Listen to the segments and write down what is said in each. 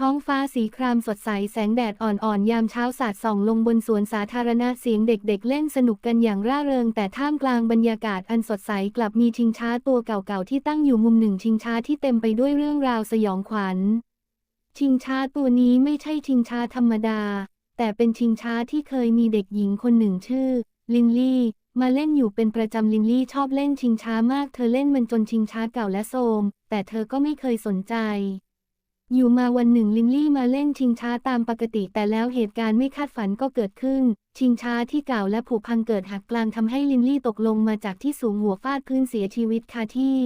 ท้องฟ้าสีครามสดใสแสงแดดอ่อนๆ ยามเช้าสาดส่องลงบนสวนสาธารณะเสียงเด็กๆ เล่นสนุกกันอย่างร่าเริง แต่ท่ามกลางบรรยากาศอันสดใสกลับมีชิงช้าตัวเก่าๆ ที่ตั้งอยู่มุมหนึ่งชิงช้าที่เต็มไปด้วยเรื่องราวสยองขวัญ ชิงช้าตัวนี้ไม่ใช่ชิงช้าธรรมดา แต่เป็นชิงช้าที่เคยมีเด็กหญิงคนหนึ่งชื่อ ลินลี่ มาเล่นอยู่เป็นประจำลินลี่ชอบเล่นชิงช้ามาก เธอเล่นมันจนชิงช้าเก่าและโทรมแต่เธอก็ไม่เคยสนใจ อยู่มาวันหนึ่งลินลี่มาเล่นชิงช้าตามปกติ แต่แล้วเหตุการณ์ไม่คาดฝันก็เกิดขึ้น ชิงช้าที่เก่าและผุพังเกิดหักกลางทำให้ลินลี่ตกลงมาจากที่สูงหัวฟาดพื้นเสียชีวิตคาที่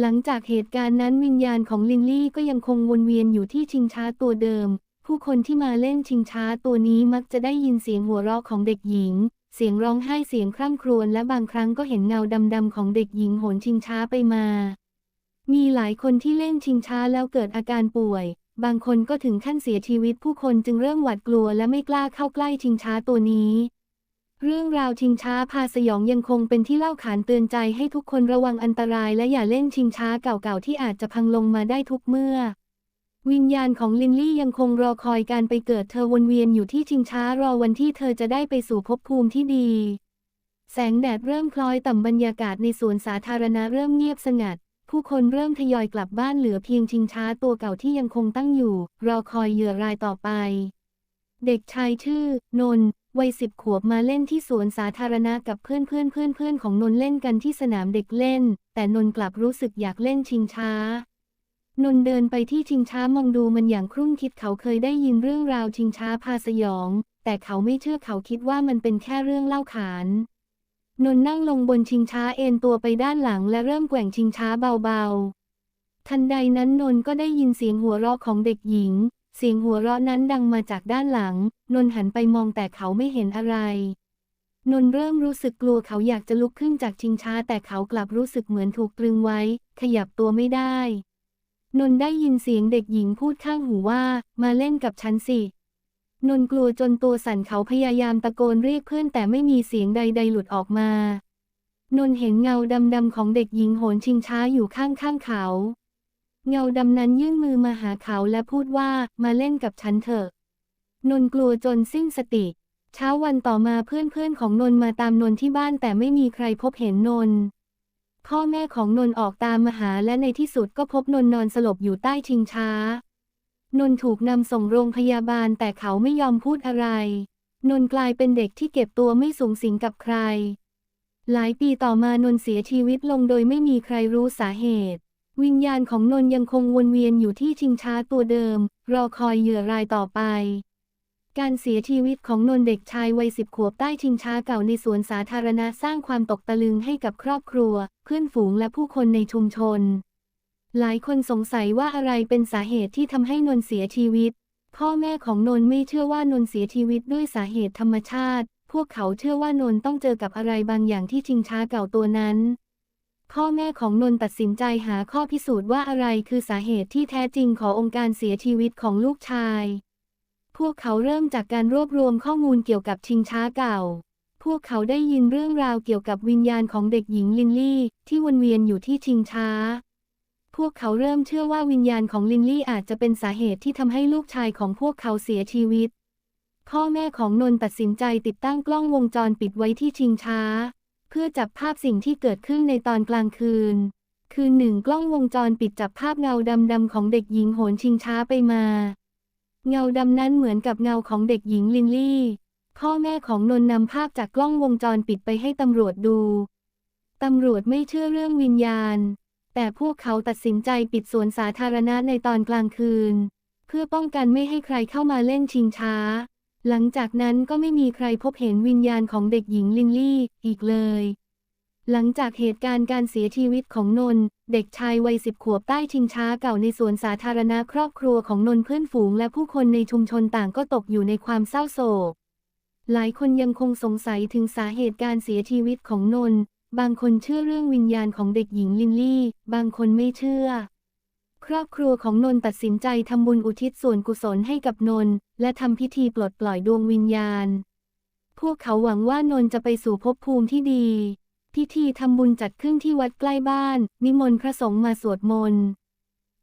หลังจากเหตุการณ์นั้นวิญญาณของลินลี่ก็ยังคงวนเวียนอยู่ที่ชิงช้าตัวเดิม ผู้คนที่มาเล่นชิงช้าตัวนี้มักจะได้ยินเสียงหัวเราะของเด็กหญิง เสียงร้องไห้เสียงคร่ำครวญและบางครั้งก็เห็นเงาดำๆของเด็กหญิงโหนชิงช้าไปมา มีหลายคนที่เล่นชิงช้าแล้วเกิดอาการป่วย บางคนก็ถึงขั้นเสียชีวิตผู้คนจึงเริ่มหวาดกลัวและไม่กล้าเข้าใกล้ชิงช้าตัวนี้ เรื่องราวชิงช้าพาสยองยังคงเป็นที่เล่าขานเตือนใจให้ทุกคนระวังอันตรายและอย่าเล่นชิงช้าเก่าๆที่อาจจะพังลงมาได้ทุกเมื่อ วิญญาณของลินลี่ยังคงรอคอยการไปเกิดเธอวนเวียนอยู่ที่ชิงช้ารอวันที่เธอจะได้ไปสู่ภพภูมิที่ดี แสงแดดเริ่มคล้อยต่ำบรรยากาศในสวนสาธารณะเริ่มเงียบสงัด ผู้คนเริ่มทยอยกลับบ้านเหลือเพียงชิงช้าตัวเก่าที่ยังคงตั้งอยู่ รอคอยเหยื่อรายต่อไป เด็กชายชื่อ นนวัยสิบขวบมาเล่นที่สวนสาธารณะกับเพื่อนเพื่อนเพื่อนเพื่อนของนนเล่นกันที่สนามเด็กเล่น แต่นนกลับรู้สึกอยากเล่นชิงช้า นนเดินไปที่ชิงช้ามองดูมันอย่างครุ่นคิดเขาเคยได้ยินเรื่องราวชิงช้าพาสยอง แต่เขาไม่เชื่อเขาคิดว่ามันเป็นแค่เรื่องเล่าขาน นนนั่งลงบนชิงช้าเอนตัวไปด้านหลังและเริ่มแกว่งชิงช้าเบาๆ ทันใดนั้นนนก็ได้ยินเสียงหัวเราะของเด็กหญิง เสียงหัวเราะนั้นดังมาจากด้านหลัง นนหันไปมองแต่เขาไม่เห็นอะไร นนเริ่มรู้สึกกลัวเขาอยากจะลุกขึ้นจากชิงช้า แต่เขากลับรู้สึกเหมือนถูกตรึงไว้ ขยับตัวไม่ได้ นนได้ยินเสียงเด็กหญิงพูดข้างหูว่า มาเล่นกับฉันสิ นนกลัวจนตัวสั่นเขาพยายามตะโกนเรียกเพื่อนแต่ไม่มีเสียงใด ๆ หลุดออกมา นนเห็นเงาดำๆของเด็กหญิงโหนชิงช้าอยู่ข้างๆเขา เงาดำนั้นยื่นมือมาหาเขาและพูดว่ามาเล่นกับฉันเถอะ นนกลัวจนสิ้นสติ เช้าวันต่อมาเพื่อนๆของนนมาตามนนที่บ้านแต่ไม่มีใครพบเห็นนนพ่อแม่ของนนออกตามมาหาและในที่สุดก็พบนนนอนสลบอยู่ใต้ชิงช้า นนถูกนำส่งโรงพยาบาลแต่เขาไม่ยอมพูดอะไร นนกลายเป็นเด็กที่เก็บตัวไม่สูงสิงกับใคร หลายปีต่อมานนเสียชีวิตลงโดยไม่มีใครรู้สาเหตุ วิญญาณของนนยังคงวนเวียนอยู่ที่ชิงช้าตัวเดิม รอคอยเหยื่อรายต่อไป การเสียชีวิตของนนเด็กชายวัยสิบขวบใต้ชิงช้าเก่าในสวนสาธารณะสร้างความตกตะลึงให้กับครอบครัว เพื่อนฝูงและผู้คนในชุมชน หลายคนสงสัยว่าอะไรเป็นสาเหตุที่ทำให้นนท์เสียชีวิต พ่อแม่ของนนท์ไม่เชื่อว่านนท์เสียชีวิตด้วยสาเหตุธรรมชาติ พวกเขาเชื่อว่านนท์ต้องเจอกับอะไรบางอย่างที่ชิงช้าเก่าตัวนั้น พ่อแม่ของนนท์ตัดสินใจหาข้อพิสูจน์ว่าอะไรคือสาเหตุที่แท้จริงขององค์การเสียชีวิตของลูกชาย พวกเขาเริ่มจากการรวบรวมข้อมูลเกี่ยวกับชิงช้าเก่า พวกเขาได้ยินเรื่องราวเกี่ยวกับวิญญาณของเด็กหญิงลินลี่ ที่วนเวียนอยู่ที่ชิงช้า พวกเขาเริ่มเชื่อว่าวิญญาณของลินลี่อาจจะเป็นสาเหตุที่ทำให้ลูกชายของพวกเขาเสียชีวิต พ่อแม่ของนนท์ตัดสินใจติดตั้งกล้องวงจรปิดไว้ที่ชิงช้า เพื่อจับภาพสิ่งที่เกิดขึ้นในตอนกลางคืน คืนหนึ่งกล้องวงจรปิดจับภาพเงาดำๆของเด็กหญิงโหนชิงช้าไปมา เงาดำนั้นเหมือนกับเงาของเด็กหญิงลินลี่ พ่อแม่ของนนท์นำภาพจากกล้องวงจรปิดไปให้ตำรวจดูตำรวจไม่เชื่อเรื่องวิญญาณ แต่พวกเขาตัดสินใจปิดสวนสาธารณะในตอนกลางคืน เพื่อป้องกันไม่ให้ใครเข้ามาเล่นชิงช้า หลังจากนั้นก็ไม่มีใครพบเห็นวิญญาณของเด็กหญิงลินลี่อีกเลย หลังจากเหตุการณ์การเสียชีวิตของนน เด็กชายวัยสิบขวบใต้ชิงช้าเก่าในสวนสาธารณะครอบครัวของนนเพื่อนฝูงและผู้คนในชุมชนต่างก็ตกอยู่ในความเศร้าโศกหลายคนยังคงสงสัยถึงสาเหตุการเสียชีวิตของนน บางคนเชื่อเรื่องวิญญาณของเด็กหญิงลินลี่ บางคนไม่เชื่อ ครอบครัวของนนท์ตัดสินใจทำบุญอุทิศส่วนกุศลให้กับนนท์และทำพิธีปลดปล่อยดวงวิญญาณ พวกเขาหวังว่านนท์จะไปสู่ภพภูมิที่ดี พิธีทำบุญจัดขึ้นที่วัดใกล้บ้าน นิมนต์พระสงฆ์มาสวดมนต์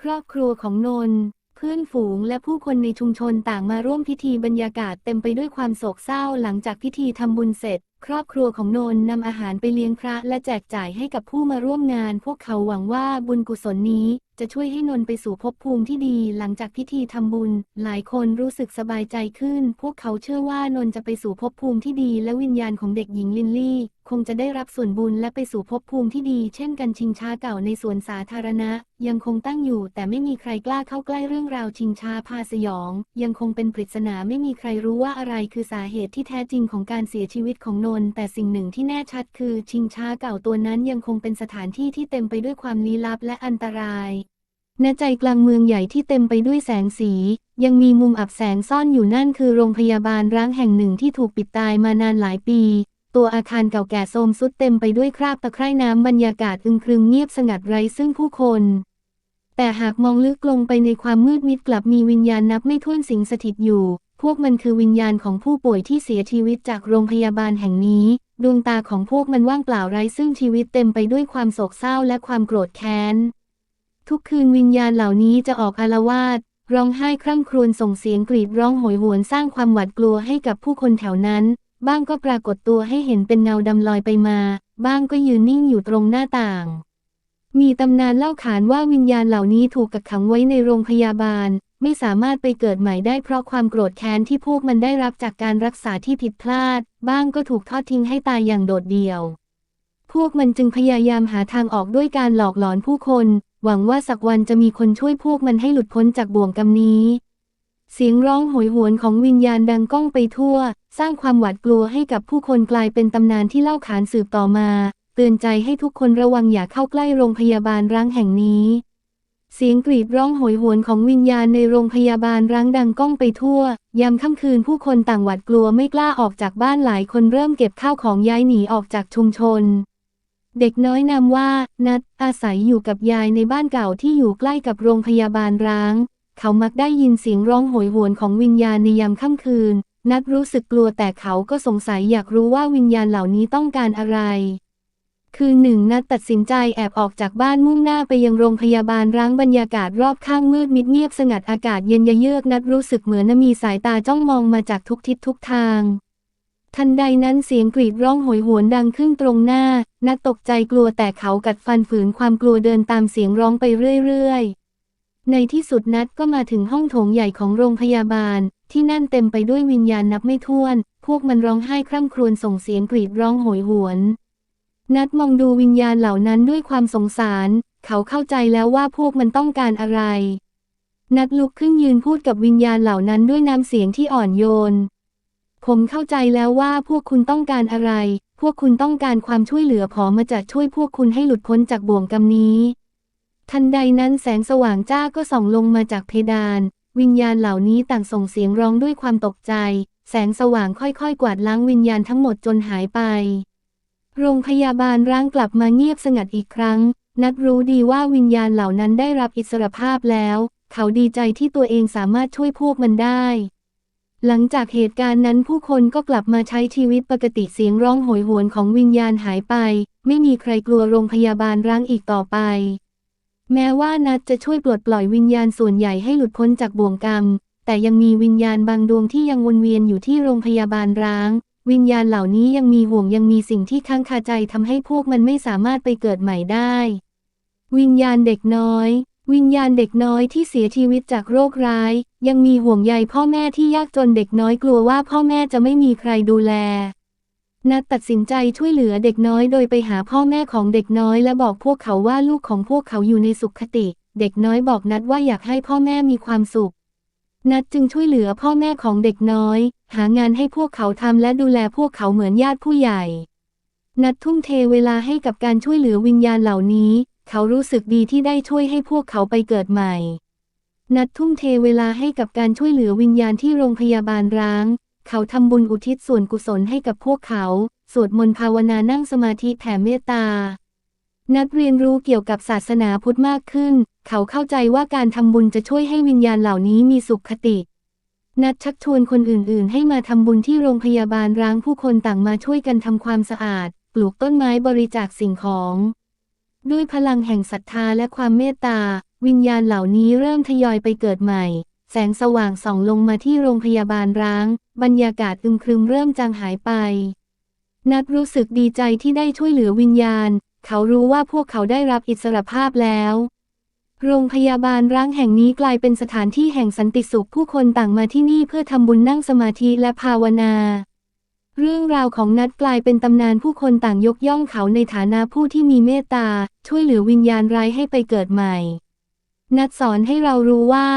ครอบครัวของนนท์เพื่อนฝูงและผู้คนในชุมชนต่างมาร่วมพิธีบรรยากาศเต็มไปด้วยความโศกเศร้าหลังจากพิธีทำบุญเสร็จ ครอบครัวของนนนำอาหารไปเลี้ยงพระและแจกจ่ายให้กับผู้มาร่วมงาน พวกเขาหวังว่าบุญกุศลนี้จะช่วยให้นนไปสู่ภพภูมิที่ดี หลังจากพิธีทำบุญ หลายคนรู้สึกสบายใจขึ้น พวกเขาเชื่อว่านนจะไปสู่ภพภูมิที่ดี และวิญญาณของเด็กหญิงลินลี่ คงจะได้รับส่วนบุญและไปสู่ภพภูมิที่ดี เช่นกันชิงช้าเก่าในสวนสาธารณะ ยังคงตั้งอยู่ แต่ไม่มีใครกล้าเข้าใกล้เรื่องราวชิงช้าพาสยอง ยังคงเป็นปริศนาไม่มีใครรู้ว่าอะไรคือสาเหตุที่แท้จริงของการเสียชีวิตของนนท์แต่สิ่งหนึ่งที่แน่ชัดคือ ชิงช้าเก่าตัวนั้นยังคงเป็นสถานที่ที่เต็มไปด้วยความลี้ลับและอันตรายณใจกลางเมืองใหญ่ที่เต็มไปด้วยแสงสี ยังมีมุมอับแสงซ่อนอยู่นั่นคือโรงพยาบาลร้างแห่งหนึ่งที่ถูกปิดตายมานานหลายปี ตัวอาคารเก่าแก่โทรมสุดเต็มไปด้วยคราบตะไคร่น้ำบรรยากาศอึมครึมเงียบสงัดไร้ซึ่งผู้คน แต่หากมองลึกลงไปในความมืดมิดกลับมีวิญญาณนับไม่ถ้วนสิงสถิตอยู่ พวกมันคือวิญญาณของผู้ป่วยที่เสียชีวิตจากโรงพยาบาลแห่งนี้ ดวงตาของพวกมันว่างเปล่าไร้ซึ่งชีวิตเต็มไปด้วยความโศกเศร้าและความโกรธแค้น ทุกคืนวิญญาณเหล่านี้จะออกอารวาสร้องไห้คร่ำครวญส่งเสียงกรีดร้องโหยหวนสร้างความหวาดกลัวให้กับผู้คนแถวนั้น บ้างก็ปรากฏตัวให้เห็นเป็นเงาดำลอยไปมา บ้างก็ยืนนิ่งอยู่ตรงหน้าต่าง มีตำนานเล่าขานว่าวิญญาณเหล่านี้ถูกกักขังไว้ในโรงพยาบาล ไม่สามารถไปเกิดใหม่ได้เพราะความโกรธแค้นที่พวกมันได้รับจากการรักษาที่ผิดพลาด บ้างก็ถูกทอดทิ้งให้ตายอย่างโดดเดี่ยว พวกมันจึงพยายามหาทางออกด้วยการหลอกหลอนผู้คน หวังว่าสักวันจะมีคนช่วยพวกมันให้หลุดพ้นจากบ่วงกรรมนี้ เสียงร้องโหยหวนของวิญญาณดังก้องไปทั่ว สร้างความหวาดกลัวให้กับผู้คนกลายเป็นตำนานที่เล่าขานสืบต่อมา เตือนใจให้ทุกคนระวังอย่าเข้าใกล้โรงพยาบาลร้างแห่งนี้ เสียงกรีดร้องโหยหวนของวิญญาณในโรงพยาบาลร้างดังก้องไปทั่วยามค่ำคืนผู้คนต่างหวาดกลัวไม่กล้าออกจากบ้านหลายคนเริ่มเก็บข้าวของย้ายหนีออกจากชุมชนเด็กน้อยนำว่า นัดอาศัยอยู่กับยายในบ้านเก่าที่อยู่ใกล้กับโรงพยาบาลร้าง เขามักได้ยินเสียงร้องโหยหวนของวิญญาณในยามค่ำคืน นัดรู้สึกกลัวแต่เขาก็สงสัยอยากรู้ว่าวิญญาณเหล่านี้ต้องการอะไร คืนหนึ่งนัดตัดสินใจแอบออกจากบ้านมุ่งหน้าไปยังโรงพยาบาลร้างบรรยากาศรอบข้างมืดมิดเงียบสงัดอากาศเย็นยะเยือกนัดรู้สึกเหมือนมีสายตาจ้องมองมาจากทุกทิศทุกทางทันใดนั้นเสียงกรีดร้องโหยหวนดังขึ้นตรงหน้า นัดตกใจกลัวแต่เขากัดฟันฝืนความกลัวเดินตามเสียงร้องไปเรื่อยๆ ในที่สุดนัดก็มาถึงห้องโถงใหญ่ของโรงพยาบาล ที่นั่นเต็มไปด้วยวิญญาณนับไม่ถ้วน พวกมันร้องไห้คร่ำครวญส่งเสียงกรีดร้องโหยหวน นัดมองดูวิญญาณเหล่านั้นด้วยความสงสาร เขาเข้าใจแล้วว่าพวกมันต้องการอะไร นัดลุกขึ้นยืนพูดกับวิญญาณเหล่านั้นด้วยน้ำเสียงที่อ่อนโยน ผมเข้าใจแล้วว่าพวกคุณต้องการอะไร พวกคุณต้องการความช่วยเหลือผอมาจะช่วยพวกคุณให้หลุดพ้นจากบ่วงกรรมนี้ ทันใดนั้นแสงสว่างจ้าก็ส่องลงมาจากเพดาน วิญญาณเหล่านี้ต่างส่งเสียงร้องด้วยความตกใจ แสงสว่างค่อยๆ กวาดล้างวิญญาณทั้งหมดจนหายไป โรงพยาบาลร้างกลับมาเงียบสงัดอีกครั้ง นัดรู้ดีว่าวิญญาณเหล่านั้นได้รับอิสรภาพแล้ว เขาดีใจที่ตัวเองสามารถช่วยพวกมันได้ หลังจากเหตุการณ์นั้นผู้คนก็กลับมาใช้ชีวิตปกติเสียงร้องโหยหวนของวิญญาณหายไป ไม่มีใครกลัวโรงพยาบาลร้างอีกต่อไป แม้ว่านัดจะช่วยปลดปล่อยวิญญาณส่วนใหญ่ให้หลุดพ้นจากบ่วงกรรม แต่ยังมีวิญญาณบางดวงที่ยังวนเวียนอยู่ที่โรงพยาบาลร้าง วิญญาณเหล่านี้ยังมีห่วงยังมีสิ่งที่ค้างคาใจทำให้พวกมันไม่สามารถไปเกิดใหม่ได้ วิญญาณเด็กน้อย วิญญาณเด็กน้อยที่เสียชีวิตจากโรคร้าย ยังมีห่วงใยพ่อแม่ที่ยากจนเด็กน้อยกลัวว่าพ่อแม่จะไม่มีใครดูแล นัดตัดสินใจช่วยเหลือเด็กน้อยโดยไปหาพ่อแม่ของเด็กน้อยและบอกพวกเขาว่าลูกของพวกเขาอยู่ในสุขคติ เด็กน้อยบอกนัดว่าอยากให้พ่อแม่มีความสุข นัดจึงช่วยเหลือพ่อแม่ของเด็กน้อย หางานให้พวกเขาทำและดูแลพวกเขาเหมือนญาติผู้ใหญ่ นัดทุ่มเทเวลาให้กับการช่วยเหลือวิญญาณเหล่านี้ เขารู้สึกดีที่ได้ช่วยให้พวกเขาไปเกิดใหม่นัดทุ่มเทเวลาให้กับการช่วยเหลือวิญญาณที่โรงพยาบาลร้าง เขาทำบุญอุทิศส่วนกุศลให้กับพวกเขา สวดมนต์ภาวนานั่งสมาธิแผ่เมตตา นัดเรียนรู้เกี่ยวกับศาสนาพุทธมากขึ้น เขาเข้าใจว่าการทำบุญจะช่วยให้วิญญาณเหล่านี้มีสุขคติ นัดชักชวนคนอื่นๆ ให้มาทำบุญที่โรงพยาบาลร้างผู้คนต่างมาช่วยกันทำความสะอาด ปลูกต้นไม้บริจาคสิ่งของ ด้วยพลังแห่งศรัทธาและความเมตตา วิญญาณเหล่านี้เริ่มทยอยไปเกิดใหม่ แสงสว่างส่องลงมาที่โรงพยาบาลร้าง บรรยากาศอึมครึมเริ่มจางหายไป นัดรู้สึกดีใจที่ได้ช่วยเหลือวิญญาณ เขารู้ว่าพวกเขาได้รับอิสรภาพแล้ว โรงพยาบาลร้างแห่งนี้กลายเป็นสถานที่แห่งสันติสุขผู้คนต่างมาที่นี่เพื่อทำบุญนั่งสมาธิและภาวนา เรื่องราวของนัดกลายเป็นตำนานผู้คนต่างยกย่องเขาในฐานะผู้ที่มีเมตตา ช่วยเหลือวิญญาณร้ายให้ไปเกิดใหม่ นัดสอนให้เรารู้ว่า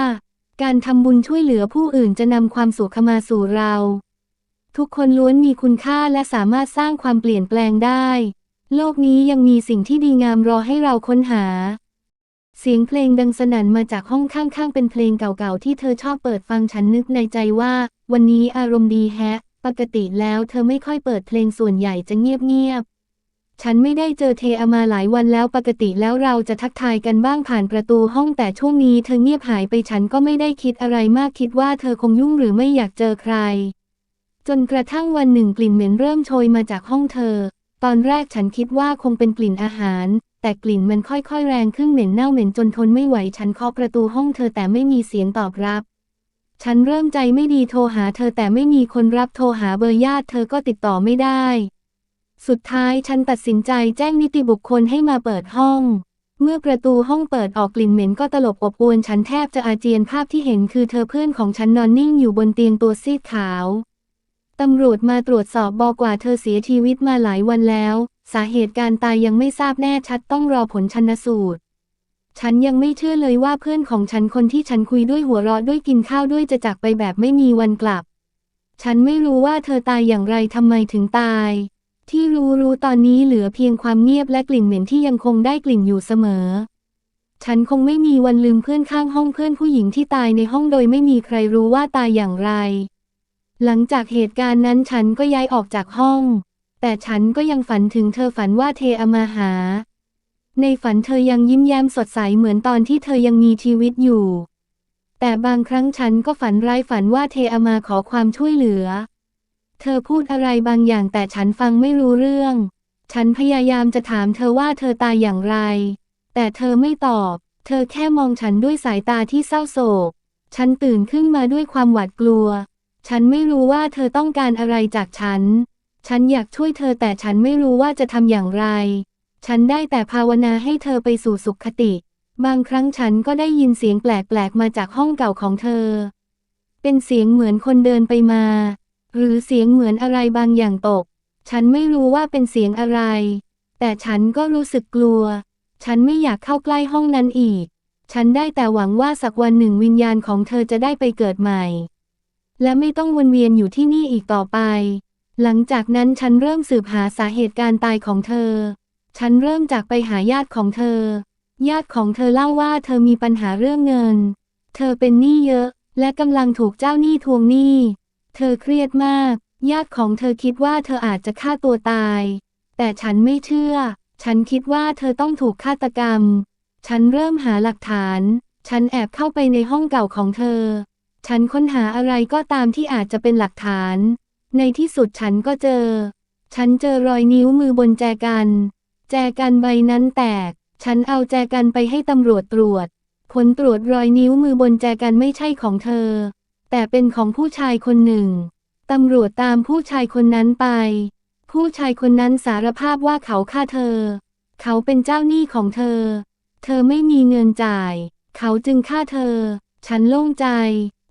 การทำบุญช่วยเหลือผู้อื่นจะนำความสุขมาสู่เรา ทุกคนล้วนมีคุณค่าและสามารถสร้างความเปลี่ยนแปลงได้ โลกนี้ยังมีสิ่งที่ดีงามรอให้เราค้นหา เสียงเพลงดังสนั่นมาจากห้องข้างๆ เป็นเพลงเก่าๆ ที่เธอชอบเปิดฟังฉันนึกในใจว่า วันนี้อารมณ์ดีแฮะ ปกติแล้วเธอไม่ค่อยเปิดเพลงส่วนใหญ่จะเงียบๆ ฉันไม่ได้เจอเทอามาหลายวันแล้วปกติแล้วเราจะทักทายกันบ้างผ่านประตูห้องแต่ช่วงนี้เธอเงียบหายไปฉันก็ไม่ได้คิดอะไรมากคิดว่าเธอคงยุ่งหรือไม่อยากเจอใคร จนกระทั่งวันหนึ่งกลิ่นเหม็นเริ่มโชยมาจากห้องเธอ ตอนแรกฉันคิดว่าคงเป็นกลิ่นอาหาร แต่กลิ่นมันค่อยๆแรงขึ้นเหม็นเน่าเหม็นจนทนไม่ไหวฉันเคาะประตูห้องเธอแต่ไม่มีเสียงตอบรับฉันเริ่มใจไม่ดีโทรหาเธอแต่ไม่มีคนรับโทรหาเบอร์ญาติเธอก็ติดต่อไม่ได้ สุดท้ายฉันตัดสินใจแจ้งนิติบุคคลให้มาเปิดห้อง เมื่อประตูห้องเปิดออกกลิ่นเหม็นก็ตลบอบอวนฉันแทบจะอาเจียนภาพที่เห็นคือเธอเพื่อนของฉันนอนนิ่งอยู่บนเตียงตัวซีดขาว ตำรวจมาตรวจสอบบอกว่าเธอเสียชีวิตมาหลายวันแล้ว สาเหตุการตายยังไม่ทราบแน่ชัดต้องรอผลชันสูตรฉันยังไม่เชื่อเลยว่าเพื่อนของฉันคนที่ฉันคุยด้วยหัวเราะด้วยกินข้าวด้วยจะจากไปแบบไม่มีวันกลับ ฉันไม่รู้ว่าเธอตายอย่างไรทำไมถึงตาย ที่รู้รู้ตอนนี้เหลือเพียงความเงียบและกลิ่นเหม็นที่ยังคงได้กลิ่นอยู่เสมอ ฉันคงไม่มีวันลืมเพื่อนข้างห้องเพื่อนผู้หญิงที่ตายในห้องโดยไม่มีใครรู้ว่าตายอย่างไร หลังจากเหตุการณ์นั้นฉันก็ย้ายออกจากห้อง แต่ฉันก็ยังฝันถึงเธอฝันว่าเทอมาหา ในฝันเธอยังยิ้มแย้มสดใสเหมือนตอนที่เธอยังมีชีวิตอยู่ แต่บางครั้งฉันก็ฝันร้ายฝันว่าเทอมาขอความช่วยเหลือ เธอพูดอะไรบางอย่างแต่ฉันฟังไม่รู้เรื่อง ฉันพยายามจะถามเธอว่าเธอตายอย่างไร แต่เธอไม่ตอบ เธอแค่มองฉันด้วยสายตาที่เศร้าโศก ฉันตื่นขึ้นมาด้วยความหวาดกลัว ฉันไม่รู้ว่าเธอต้องการอะไรจากฉัน ฉันอยากช่วยเธอแต่ฉันไม่รู้ว่าจะทำอย่างไร ฉันได้แต่ภาวนาให้เธอไปสู่สุขคติ บางครั้งฉันก็ได้ยินเสียงแปลกๆมาจากห้องเก่าของเธอ เป็นเสียงเหมือนคนเดินไปมา หรือเสียงเหมือนอะไรบางอย่างตก ฉันไม่รู้ว่าเป็นเสียงอะไร แต่ฉันก็รู้สึกกลัว ฉันไม่อยากเข้าใกล้ห้องนั้นอีก ฉันได้แต่หวังว่าสักวันหนึ่งวิญญาณของเธอจะได้ไปเกิดใหม่ และไม่ต้องวนเวียนอยู่ที่นี่อีกต่อไป หลังจากนั้นฉันเริ่มสืบหาสาเหตุการตายของเธอ ฉันเริ่มจากไปหาญาติของเธอ ญาติของเธอเล่าว่าเธอมีปัญหาเรื่องเงิน เธอเป็นหนี้เยอะและกำลังถูกเจ้าหนี้ทวงหนี้ เธอเครียดมาก ญาติของเธอคิดว่าเธออาจจะฆ่าตัวตาย แต่ฉันไม่เชื่อ ฉันคิดว่าเธอต้องถูกฆาตกรรม ฉันเริ่มหาหลักฐาน ฉันแอบเข้าไปในห้องเก่าของเธอ ฉันค้นหาอะไรก็ตามที่อาจจะเป็นหลักฐาน ในที่สุดฉันก็เจอ ฉันเจอรอยนิ้วมือบนแจกัน แจกันใบนั้นแตก ฉันเอาแจกันไปให้ตำรวจตรวจ ผลตรวจรอยนิ้วมือบนแจกันไม่ใช่ของเธอ แต่เป็นของผู้ชายคนหนึ่ง ตำรวจตามผู้ชายคนนั้นไป ผู้ชายคนนั้นสารภาพว่าเขาฆ่าเธอ เขาเป็นเจ้าหนี้ของเธอ เธอไม่มีเงินจ่าย เขาจึงฆ่าเธอ ฉันโล่งใจ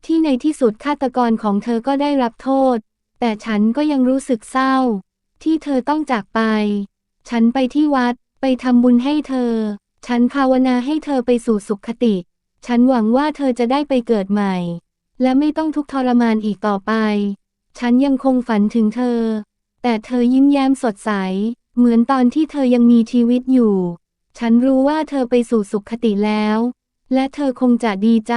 ที่ในที่สุดฆาตกรของเธอก็ได้รับโทษ แต่ฉันก็ยังรู้สึกเศร้า ที่เธอต้องจากไป ฉันไปที่วัดไปทำบุญให้เธอ ฉันภาวนาให้เธอไปสู่สุขคติ ฉันหวังว่าเธอจะได้ไปเกิดใหม่ และไม่ต้องทุกข์ทรมานอีกต่อไป ฉันยังคงฝันถึงเธอ แต่เธอยิ้มแย้มสดใส เหมือนตอนที่เธอยังมีชีวิตอยู่ ฉันรู้ว่าเธอไปสู่สุขคติแล้ว และเธอคงจะดีใจ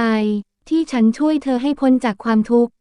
ที่ฉันช่วยเธอให้พ้นจากความทุกข์